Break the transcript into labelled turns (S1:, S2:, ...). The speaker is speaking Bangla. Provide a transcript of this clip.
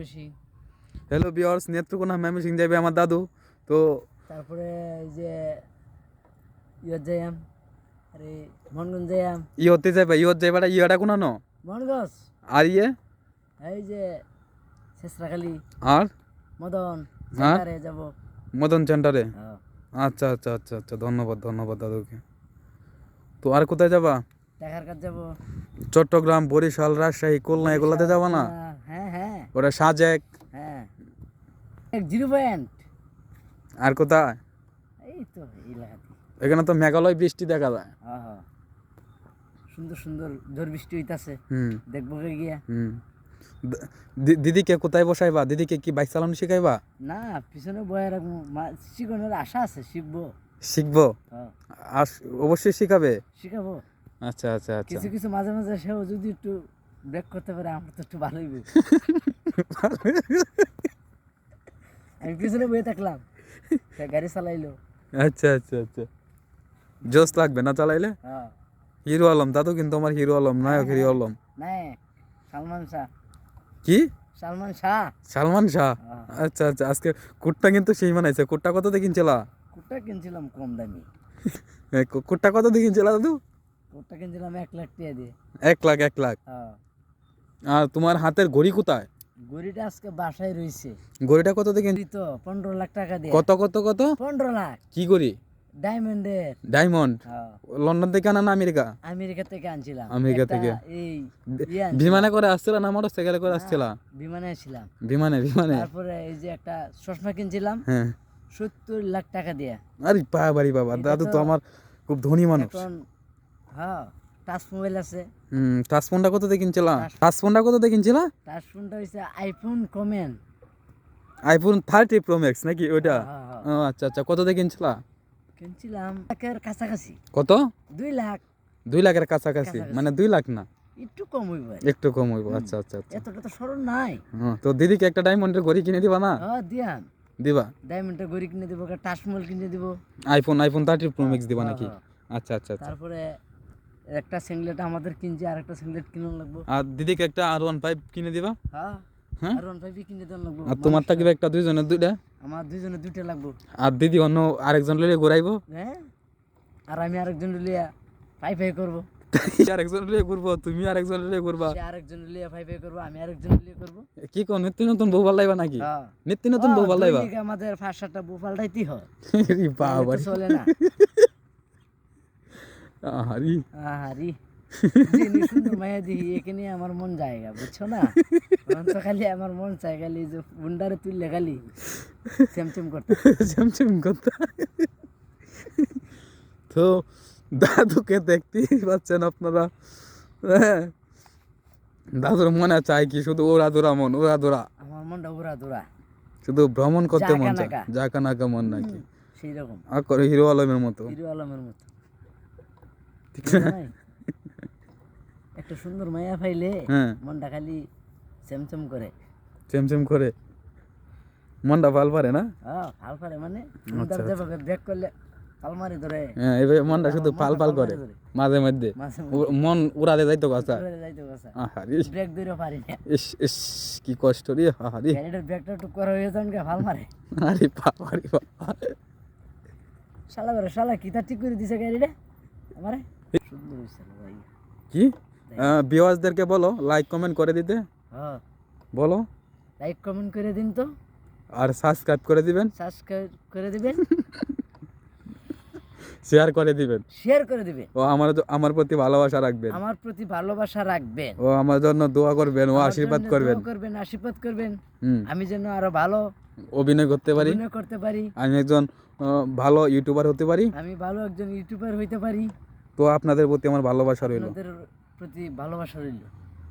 S1: বেশি।
S2: হ্যালো বিয়ার্স নেত্রকোনা ম্যামিসিং যাবে আমার দাদু। তো
S1: তারপরে এই যে ইয়ত যাইয়াম আরে মনগঞ্জ যাইয়াম।
S2: ইহতে যাবে ইহত যাইবাটা ইয়েটা কোনো ন?
S1: মনগঞ্জ।
S2: আর ইয়ে?
S1: এই যে শেষরাখালি।
S2: আর?
S1: মদন? সেন্টারে যাব।
S2: মদন সেন্টারে?
S1: হ্যাঁ।
S2: আচ্ছা আচ্ছা আচ্ছা আচ্ছা ধন্যবাদ ধন্যবাদ দাদুকে। তো আর কোথায় যাবা?
S1: টাকার কাজ যাব।
S2: চট্টগ্রাম বরিশাল রাজশাহী খুলনা এগুলাতে যাবা না?
S1: হ্যাঁ
S2: সাজেক।
S1: হ্যাঁ। Zero point.
S2: আর কোথায়?
S1: এই তো এলাকাতে
S2: এখানে তো মেঘালয় বৃষ্টি দেখা যায়।
S1: হ্যাঁ হ্যাঁ। সুন্দর সুন্দর ঝড় বৃষ্টি হইতাছে। দেখব গিয়া।
S2: দিদিকে কোথায় বসাইবা? দিদিকে কি বাইক চালানো শিখাইবা?
S1: না পিছনে বয়ে রাখব। শিখানোর আশা আছে শিখব।
S2: শিখব?
S1: হ্যাঁ।
S2: আর অবশ্যই শিখাবে?
S1: শিখাবো।
S2: আচ্ছা আচ্ছা আচ্ছা।
S1: কিছু কিছু মাঝে মাঝে সেও যদি একটু ব্রেক করতে পারে আমার তো একটু ভালোই আমি পিছনে থাকলাম। গাড়ি চালাইলো।
S2: আচ্ছা আচ্ছা আচ্ছা। জোস লাগবে না চালাইলে?
S1: হ্যাঁ।
S2: হিরো আলম দাদু কিন্তু আমার হিরো আলম নায়ক হিরো আলম।
S1: সালমান শাহ।
S2: কি?
S1: সালমান শাহ।
S2: সালমান শাহ?
S1: হ্যাঁ।
S2: আচ্ছা আচ্ছা আজকে কুটটা কিন্তু সেই মানাইছে কুটটা কত দিয়ে কিনছিলা?
S1: কুটটা কিনছিলাম কম দামি।
S2: কুটটা কত দিয়ে কিনছিলা দাদু?
S1: কুটটা কিনছিলাম এক লাখ টাকা দিয়ে।
S2: এক লাখ এক লাখ।
S1: হ্যাঁ।
S2: আর তোমার হাতের ঘড়ি কোথায়?
S1: গড়িটা আজকে বাসায় রয়েছে।
S2: ঘড়িটা কত
S1: গড়ি তো পনেরো লাখ টাকা দিয়ে।
S2: কত কত কত?
S1: পনেরো লাখ।
S2: কি করি
S1: ডায়মন্ডের।
S2: ডায়মন্ড?
S1: হ্যাঁ।
S2: লন্ডন থেকে আনা না আমেরিকা?
S1: আমেরিকা থেকে আনছিলাম।
S2: আমেরিকা থেকে?
S1: এই ইয়ে
S2: বিমানে করে আসছিল না মোটর সাইকেলে করে আসছিলা?
S1: বিমানে ছিলাম
S2: বিমানে বিমানে?
S1: তারপরে এই যে একটা চশমা কিনছিলাম।
S2: হ্যাঁ।
S1: সত্তর লাখ টাকা দিয়ে।
S2: আরে বাবারি বাবা দাদু তো আমার খুব ধনী মানুষ।
S1: হ্যাঁ টাচ মোবাইল আছে।
S2: হুম টাচ ফোনটা কত দিয়ে কিনছিলা? টাচ ফোনটা কত দিয়ে কিনছিলা?
S1: টাচ ফোনটা হচ্ছে আইফোন কমেন
S2: আইফোন থার্টি প্রো ম্যাক্স নাকি ওইটা?
S1: হ্যাঁ, হ্যাঁ।
S2: ও আচ্ছা আচ্ছা কত দিয়ে কিনছিলা?
S1: কিনছিলাম লাখের কাছাকাছি।
S2: কত?
S1: দুই লাখ।
S2: দুই লাখের কাছাকাছি। মানে দুই লাখ না?
S1: একটু কম হইব
S2: একটু কম হইব আচ্ছা আচ্ছা আচ্ছা।
S1: এতটা তো সরল নাই।
S2: হ্যাঁ, তো দিদিকে একটা ডায়মন্ডের ঘড়ি কিনে দিবা না?
S1: হ্যাঁ দিয়ান।
S2: দিবা?
S1: ডায়মন্ডটা গড়ি কিনে দিব টাচ মোবাইল কিনে দিব।
S2: IPhone iPhone thirty pro max দিবা
S1: হ্যাঁ,
S2: নাকি?
S1: হ্যাঁ।
S2: আচ্ছা আচ্ছা আচ্ছা।
S1: তারপরে একটা সিংলেট আমাদের কিনছে আর একটা সিংলেট কিনে লাগবো।
S2: আর দিদিকে একটা আর ওয়ান ফাইভ কিনে দিবা?
S1: হ্যাঁ?
S2: হ্যাঁ?
S1: আর ওয়ান ফাইভ কিনে দেওয়া লাগবো।
S2: আর তোমার থাকবে একটা দুইজনের দুইটা?
S1: আমার দুইজনে দুইটা লাগবো।
S2: আর দিদি অন্য আরেকজন লইলে ঘুরাইবো?
S1: হ্যাঁ? আর আমি আরেকজন লিয়া ফাই ফাই করব।
S2: আরেকজন লইলে ঘুরবো তুমি আরেকজন লইলে ঘুরবা।
S1: সে আরেকজন লিয়া ফাই ফাই করব আমি আরেকজন লিয়া করব।
S2: কি কোন নিত্য নতুন বউ ভালো নাকি?
S1: হ্যাঁ।
S2: নিত্য নতুন বউ ভালো
S1: আমাদের পাঁচ সাতটা বউ পাল্টাইতেই হয়।
S2: বাবা
S1: চলে না।
S2: আহারি।
S1: আহারি। মায়া দেখি এখানে আমার মন জায়গা বুঝছ না? তো খালি আমার মন চাই খালি যে বুন্ডারে তুললে খালি চেমচেম করতে।
S2: ঝমঝম করতে। তো দাদুকে দেখতেই পাচ্ছেন আপনারা? হ্যাঁ। দাদুর মনে চায় কি শুধু ওরা দোরা মন ওরা দোরা?
S1: আমার মনটা ওরা দুরা।
S2: শুধু ভ্রমণ করতে মন চায়। জাকা নাকা মন নাকি?
S1: সেই রকম
S2: আর করে হিরো আলমের মতো।
S1: হিরো আলমের মতো? একটা সুন্দর মায়া পাইলে
S2: হ্যাঁ।
S1: মনটা খালি চেমচেম করে।
S2: চেমচেম করে। মনটা ভালো পারে না?
S1: হ্যাঁ ফাল পারে মানে? সুন্দর যেভাবে ব্রেক করলে পালমারি ধরে।
S2: হ্যাঁ এবার মনটা শুধু পাল পাল করে। মাঝে মধ্যে। মন উড়াতে যাইতো কথা আহারি
S1: ব্রেক ধরে পারি না।
S2: ইস ইস কি কষ্ট রে আহারি
S1: গাড়িটার ব্রেকটা টুক করে হয়ে যান কে ফাল মারে।
S2: আরে বাবা রে বাবা।
S1: শালা করে শালা কি তা ঠিক করে দিছে গাড়িটা? আমারে? সুন্দর হইছে ভাই।
S2: কি? ভিউয়ার্সদেরকে বলো লাইক কমেন্ট করে দিতে।
S1: হ্যাঁ।
S2: বলো।
S1: লাইক কমেন্ট করে দিন তো।
S2: আর সাবস্ক্রাইব করে দিবেন।
S1: সাবস্ক্রাইব করে দিবেন।
S2: শেয়ার করে দিবেন।
S1: শেয়ার করে দিবেন।
S2: ও আমার আমার প্রতি ভালোবাসা রাখবেন।
S1: আমার প্রতি ভালোবাসা রাখবেন।
S2: ও আমার জন্য দোয়া করবেন ও আশীর্বাদ করবেন।
S1: দোয়া করবেন আশীর্বাদ করবেন। আমি যেন আরও ভালো
S2: অভিনয় করতে পারি।
S1: অভিনয় করতে পারি।
S2: আমি একজন ভালো ইউটিউবার হতে পারি।
S1: আমি ভালো একজন ইউটিউবার হইতে পারি।
S2: তো আপনাদের প্রতি আমার ভালোবাসা রইল।
S1: প্রতি ভালোবাসা রইল।